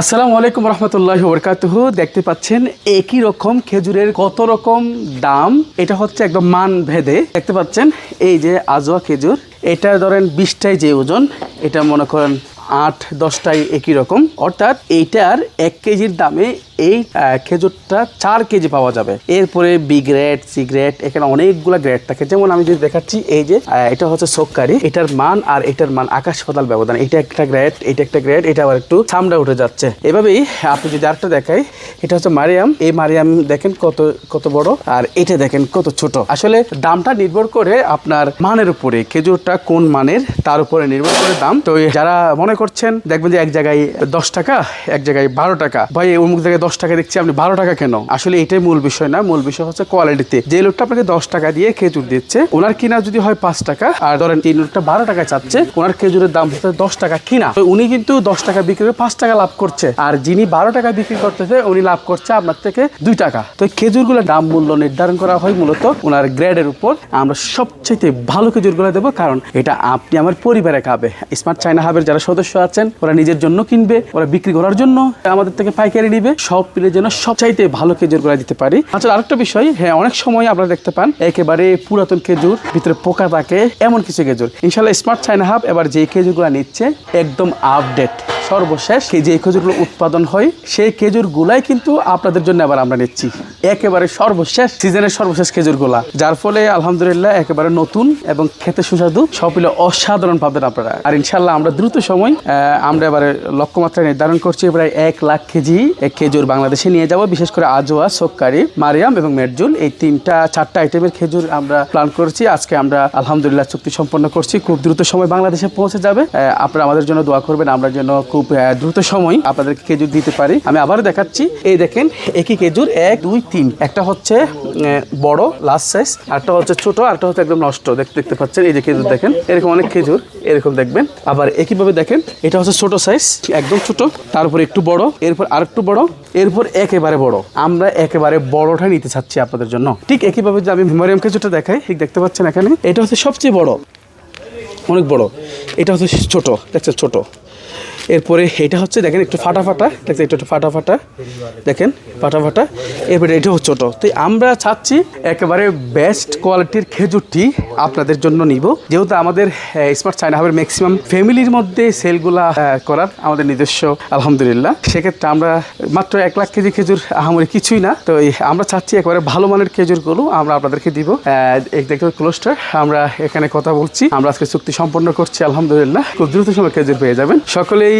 আসসালামু আলাইকুম রহমতুল্লাহ বরকাতুহ। দেখতে পাচ্ছেন একই রকম খেজুরের কত রকম দাম। এটা হচ্ছে একদম মান ভেদে। দেখতে পাচ্ছেন, এই যে আজোয়া খেজুর এটা ধরেন বিশটাই যে ওজন। এটা মনে করেন আট দশটাই একই রকম। অর্থাৎ এইটার এক কেজির দামে এই খেজুরটা চার কেজি পাওয়া যাবে। এরপরে বি গ্রেড সি গ্রেড এখানে অনেকগুলো গ্রেড থাকে। যেমন আমি যদি দেখাচ্ছি, এই যে এটা হচ্ছে সোক্কারি এটার মান আর এটার মান আকাশ পাতাল ব্যবধান। এটা একটা গ্রেড এটা একটা গ্রেড এটা আবার একটু চামড়া উঠে যাচ্ছে। এভাবেই আপনি যদি আরেকটা দেখাই, এটা হচ্ছে মারিয়াম। এই মারিয়াম দেখেন কত কত বড় আর এটা দেখেন কত ছোট। আসলে দামটা নির্ভর করে আপনার মানের উপরে, খেজুরটা কোন মানের, তার উপরে নির্ভর করে দাম। তো যারা মনে করছেন? দেখবেন যে এক জায়গায় দশ টাকা, এক জায়গায় বারো টাকা। ভাই অমুক জায়গায় দশ টাকা দেখছি, আপনি বারো টাকা কেন? আসলে এটাই মূল বিষয় না, মূল বিষয় হচ্ছে কোয়ালিটিতে যে লোকটা আপনাকে দশ টাকা দিয়ে খেজুর দিচ্ছে, ওনার কিনা যদি হয় পাঁচ টাকা, আর ধরেন এই লোকটা বারো টাকা চাচ্ছে, ওনার খেজুরের দাম হচ্ছে দশ টাকা কিনা। উনি কিন্তু দশ টাকা বিক্রি করে পাঁচ টাকা লাভ করছে, আর যিনি বারো টাকা বিক্রি করতেছে, উনি লাভ করছে আপনার থেকে দুই টাকা। তো খেজুরগুলোর দাম মূল্য নির্ধারণ করা হয় মূলত ওনার গ্রেডের উপর। আমরা সবচেয়ে ভালো খেজুরগুলো দেবো, কারণ এটা আপনি আমার পরিবারে খাবে। স্মার্ট চাইনা হাবের যারা সদস্য আছেন, ওরা নিজের জন্য কিনবে, ওরা বিক্রি করার জন্য আমাদের থেকে পাইকারি নিবে। সব মিলে যেন সবচাইতে ভালো খেজুর খেজুরগুলো দিতে পারি। আচ্ছা আরেকটা বিষয় হ্যাঁ অনেক সময় আপনারা দেখতে পান, একেবারে পুরাতন খেজুর, ভিতরে পোকা থাকে, এমন কিছু খেজুর। ইনশাল্লাহ স্মার্ট চাইনা হাব এবার যে খেজুরগুলো নিচ্ছে, একদম আপডেট সর্বশেষ যে খেজুরগুলো উৎপাদন হয়, সেই খেজুরগুলাই কিন্তু আপনাদের জন্য আবার আমরা নিচ্ছি। একেবারে সর্বশেষ, সিজনের সর্বশেষ খেজুরগুলা। যার ফলে আলহামদুলিল্লাহ একেবারে নতুন এবং খেতে সুস্বাদু, সব মিলে অসাধারণ পাবেন আপনারা। আর ইনশাল্লাহ আমরা দ্রুত সময় আমরা এবারে লক্ষ্যমাত্রা নির্ধারণ করছি, প্রায় এক লাখ কেজি এক খেজুর বাংলাদেশে নিয়ে যাব। বিশেষ করে আজোয়া, সোক্কারি, মারিয়াম এবং মেরজুল, এই তিনটা, চারটা আইটেমের খেজুর আমরা প্ল্যান করছি। আজকে আমরা আলহামদুলিল্লাহ চুক্তি সম্পন্ন করছি। খুব দ্রুত সময় বাংলাদেশে পৌঁছে যাবে। আপনারা আমাদের জন্য দোয়া করবেন, আমরা যেন খুব আহ, দ্রুত সময় আপনাদেরকে খেজুর দিতে পারি। আমি আবারও দেখাচ্ছি। এই দেখেন একই খেজুর এক দুই তিন। একটা হচ্ছে বড় লাস্ট সাইজ আরটা হচ্ছে ছোট আরটা হচ্ছে একদম নষ্ট। দেখতে দেখতে পাচ্ছেন? এই যে খেজুর দেখেন এরকম অনেক খেজুর এরকম দেখবেন। আবার একইভাবে দেখেন এটা হচ্ছে ছোট সাইজ একদম ছোট তারপর একটু বড় এরপর আর একটু বড় এরপর একেবারে বড়। আমরা একেবারে বড়টা নিতে চাচ্ছি আপনাদের জন্য। ঠিক একইভাবে যে আমি মেমোরিয়াম খেজুরটা দেখাই ঠিক দেখতে পাচ্ছেন এখানে? এটা হচ্ছে সবচেয়ে বড়। অনেক বড়। এটা হচ্ছে ছোট দেখছেন? ছোট। এরপরে এটা হচ্ছে, দেখেন একটু ফাটা ফাটা দেখছেন একটু ফাটা ফাটা দেখেন ফাটা ফাটা এরপরে এটাও ছোট তো আমরা চাচ্ছি একেবারে বেস্ট কোয়ালিটির খেজুরটি আপনাদের জন্য নিব। যেহেতু আমাদের স্মার্ট চাইনা হাবের ম্যাক্সিমাম ফ্যামিলির মধ্যে সেলগুলা করার আমাদের নিজস্ব, আলহামদুলিল্লাহ। সেক্ষেত্রে আমরা মাত্র এক লাখ কেজি খেজুর আহামরি কিছুই না। তো আমরা চাচ্ছি একেবারে ভালো মানের খেজুরগুলো আমরা আপনাদেরকে দিব। এই দেখতে ক্লোজটা আমরা এখানে কথা বলছি। আমরা আজকে চুক্তি সম্পন্ন করছি, আলহামদুলিল্লাহ। খুব দ্রুত সময় খেজুর পেয়ে যাবেন। সকলেই